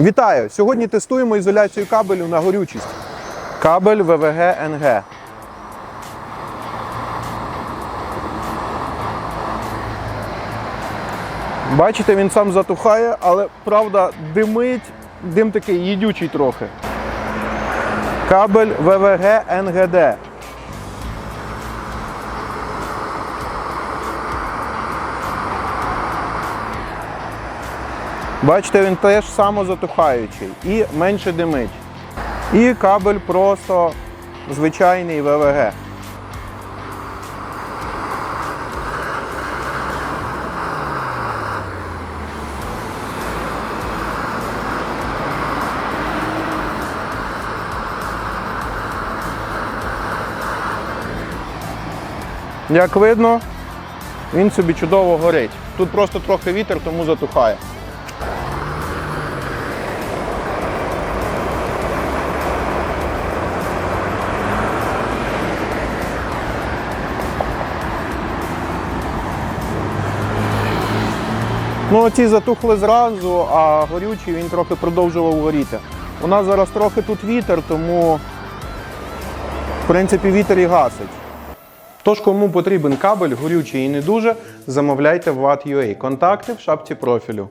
Вітаю! Сьогодні тестуємо ізоляцію кабелю на горючість. Кабель ВВГ НГ. Бачите, він сам затухає, але правда димить, дим такий їдючий трохи. Кабель ВВГ Бачите, він теж самозатухаючий і менше димить. І кабель просто звичайний ВВГ. Як видно, він собі чудово горить. Тут просто трохи вітер, тому затухає. Ну, ці затухли зразу, а горючий він трохи продовжував горіти. У нас зараз трохи тут вітер, тому в принципі вітер і гасить. Тож, кому потрібен кабель, горючий і не дуже, замовляйте в Watt.ua. Контакти в шапці профілю.